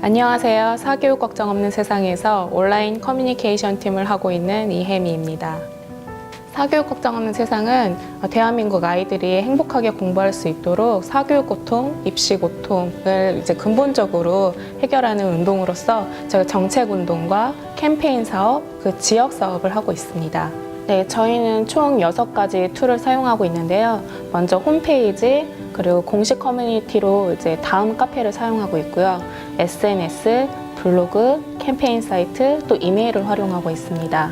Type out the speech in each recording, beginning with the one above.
안녕하세요. 사교육 걱정 없는 세상에서 온라인 커뮤니케이션 팀을 하고 있는 이혜미입니다. 사교육 걱정 없는 세상은 대한민국 아이들이 행복하게 공부할 수 있도록 사교육 고통, 입시 고통을 이제 근본적으로 해결하는 운동으로서 저희 정책 운동과 캠페인 사업, 그 지역 사업을 하고 있습니다. 네, 저희는 총 6가지 툴을 사용하고 있는데요. 먼저 홈페이지, 그리고 공식 커뮤니티로 이제 다음 카페를 사용하고 있고요. SNS, 블로그, 캠페인 사이트, 또 이메일을 활용하고 있습니다.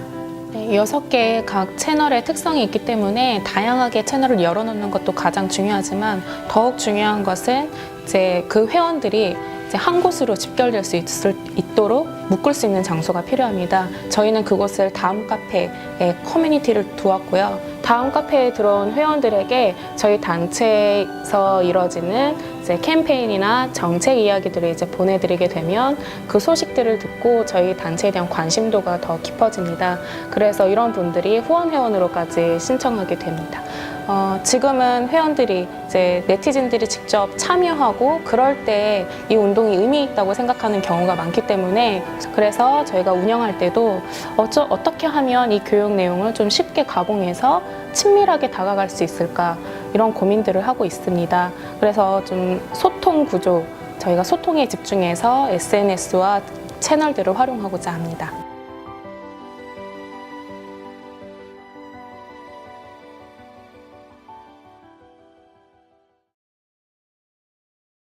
네, 여섯 개의 각 채널의 특성이 있기 때문에 다양하게 채널을 열어놓는 것도 가장 중요하지만 더욱 중요한 것은 이제 그 회원들이 이제 한 곳으로 집결될 수 있을, 있도록 묶을 수 있는 장소가 필요합니다. 저희는 그곳을 다음 카페에 커뮤니티를 두었고요. 다음 카페에 들어온 회원들에게 저희 단체에서 이뤄지는 이제 캠페인이나 정책 이야기들을 이제 보내드리게 되면 그 소식들을 듣고 저희 단체에 대한 관심도가 더 깊어집니다. 그래서 이런 분들이 후원 회원으로까지 신청하게 됩니다. 어, 지금은 회원들이 이제 네티즌들이 직접 참여하고 그럴 때 이 운동이 의미 있다고 생각하는 경우가 많기 때문에 그래서 저희가 운영할 때도 어쩌, 어떻게 하면 이 교육 내용을 좀 쉽게 가공해서 친밀하게 다가갈 수 있을까 이런 고민들을 하고 있습니다. 그래서 좀 소통 구조 저희가 소통에 집중해서 SNS와 채널들을 활용하고자 합니다.